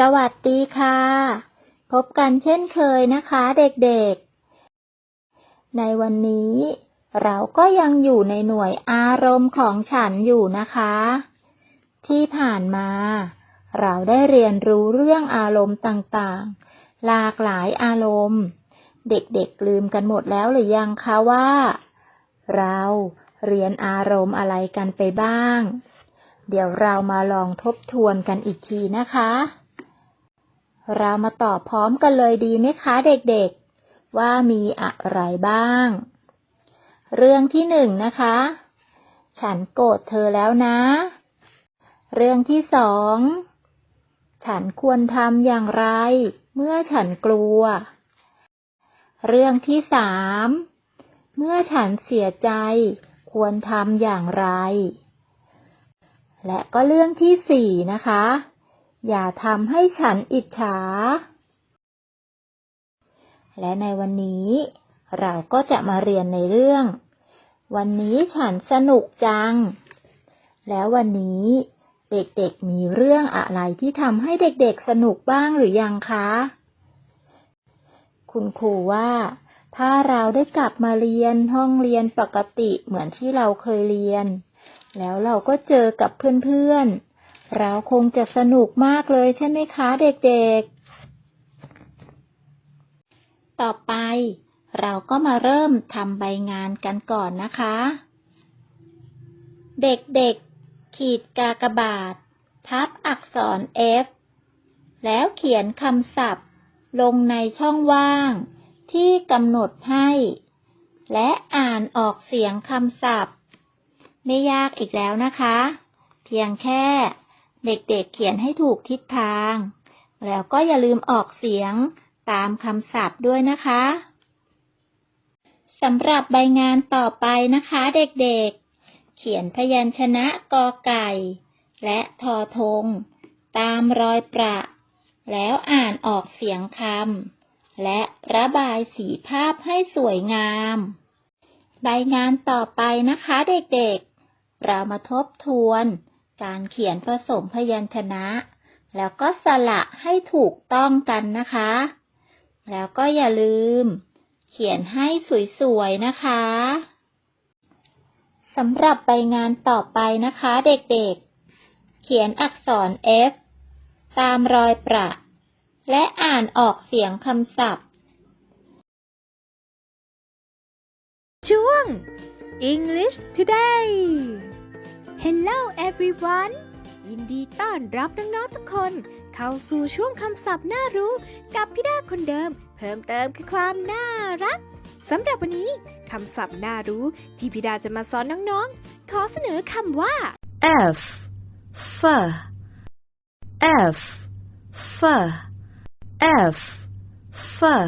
สวัสดีค่ะ พบกันเช่นเคยนะคะเด็กๆ ในวันนี้ เราก็ยังอยู่ในหน่วยอารมณ์ของฉันอยู่นะคะ ที่ผ่านมา เราได้เรียนรู้เรื่องอารมณ์ต่างๆ หลากหลายอารมณ์ เด็กๆลืมกันหมดแล้วหรือยังคะว่า เราเรียนอารมณ์อะไรกันไปบ้าง เดี๋ยวเรามาลองทบทวนกันอีกทีนะคะ เรามาตอบพร้อมกันเลยดีไหมคะเด็กๆ ว่ามีอะไรบ้าง เรื่องที่หนึ่งนะคะ ฉันโกรธเธอแล้วนะ เรื่องที่สอง ฉันควรทำอย่างไร เมื่อฉันกลัว เรื่องที่สาม เมื่อฉันเสียใจ ควรทำอย่างไร และก็เรื่องที่สี่นะคะ อย่าทำให้ฉันอิจฉา และในวันนี้ เราก็จะมาเรียนในเรื่อง วันนี้ฉันสนุกจัง แล้ววันนี้เด็กๆมีเรื่องอะไรที่ทำให้เด็กๆสนุกบ้างหรือยังคะ คุณครูว่า ถ้าเราได้กลับมาเรียนห้องเรียนปกติเหมือนที่เราเคยเรียน แล้วเราก็เจอกับเพื่อนๆ เราคงจะสนุกมากเลยใช่ไหมคะเด็กๆ ต่อไป เราก็มาเริ่มทำใบงานกันก่อนนะคะ เด็กๆ ขีดกากบาท ทับอักษร F แล้วเขียนคำศัพท์ ลงในช่องว่าง ที่กำหนดให้ และอ่านออกเสียงคำศัพท์ ไม่ยากอีกแล้วนะคะ เพียงแค่ เด็กๆเขียนให้ถูกทิศทาง แล้วก็อย่าลืมออกเสียงตามคำศัพท์ด้วยนะคะสำหรับใบงานต่อไปนะคะเด็กๆ เขียนพยัญชนะกอไก่ และทอทงตามรอยประ แล้วอ่านออกเสียงคำและระบายสีภาพให้สวยงาม ใบงานต่อไปนะคะเด็กๆ เรามาทบทวน การเขียนผสมพยัญชนะ แล้วก็สระให้ถูกต้องกันนะคะ แล้วก็อย่าลืม เขียนให้สวยๆนะคะสำหรับใบงานต่อไปนะคะเด็กๆ เขียนอักษร F ตามรอยประ และอ่านออกเสียงคำศัพท์ ช่วง English Today Hello everyone ยินดีต้อนรับน้องๆทุกคน เข้าสู่ช่วงคำศัพท์น่ารู้กับพี่ดาคนเดิม เพิ่มเติมคือความน่ารักสำหรับวันนี้คำศัพท์น่ารู้ที่พี่ดาจะมาสอนน้องๆ ขอเสนอคำว่า F fur F fur F fur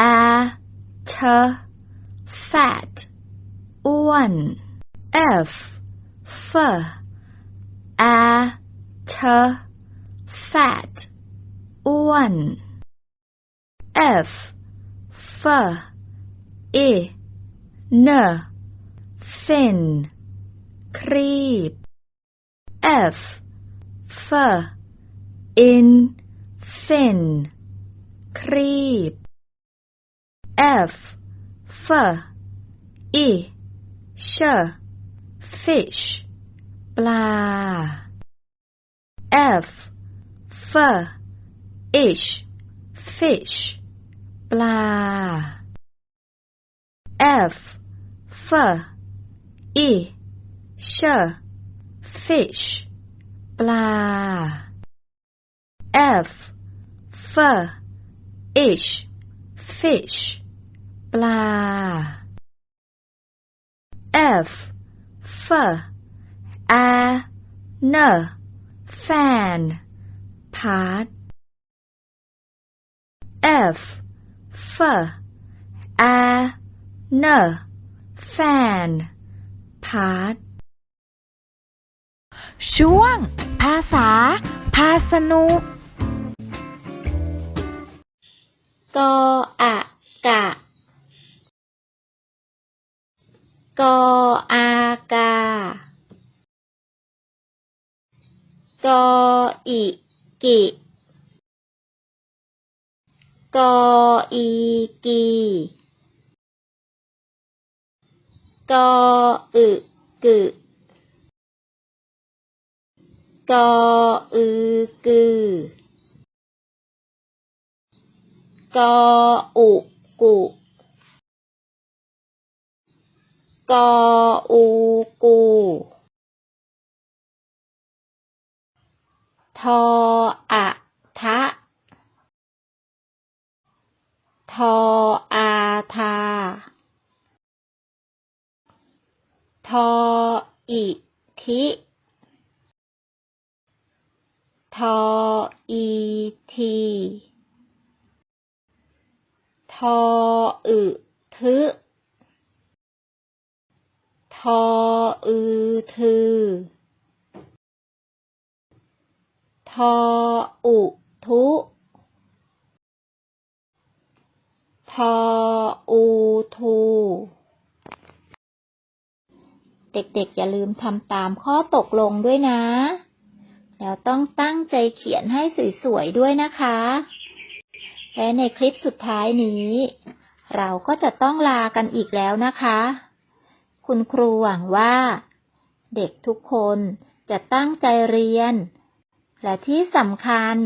A t fat อ้วน F fur A t fat อ้วน F fur I n fin ครีบ F fur in fin ครีบ F fur I sh fish ปลา F fur ish fish ปลา F fur I sh fish ปลา F fur ish fish ปลา F fur a n fan พาร์ท F fur a n fan พาร์ทช่วง ภาษา พาสนุกกออะกะกออา กออิกิกออีกีกออึกึกออือกึกออุกุกออูกู ออะทะ ทออาทา ทออิทิทออีที ทออึทึทออือทือ ทออุทุทออูทู เด็กๆ อย่าลืมทำตามข้อตกลงด้วยนะ แล้วต้องตั้งใจเขียนให้สวยๆ ด้วยนะคะ และในคลิปสุดท้ายนี้ เราก็จะต้องลากันอีกแล้วนะคะ คุณครูหวังว่า เด็กทุกคนจะตั้งใจเรียน และที่สำคัญ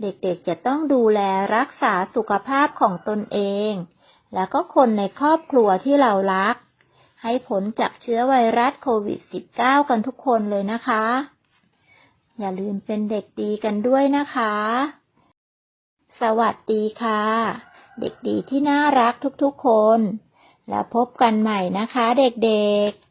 เด็กๆจะต้องดูแลรักษาสุขภาพของตนเอง แล้วก็คนในครอบครัวที่เรารัก ให้พ้นจากเชื้อไวรัสโควิด -19 กันทุกคนเลยนะคะ อย่าลืมเป็นเด็กดีกันด้วยนะคะ สวัสดีค่ะ เด็กดีที่น่ารักทุกๆคน แล้วพบกันใหม่นะคะเด็กๆ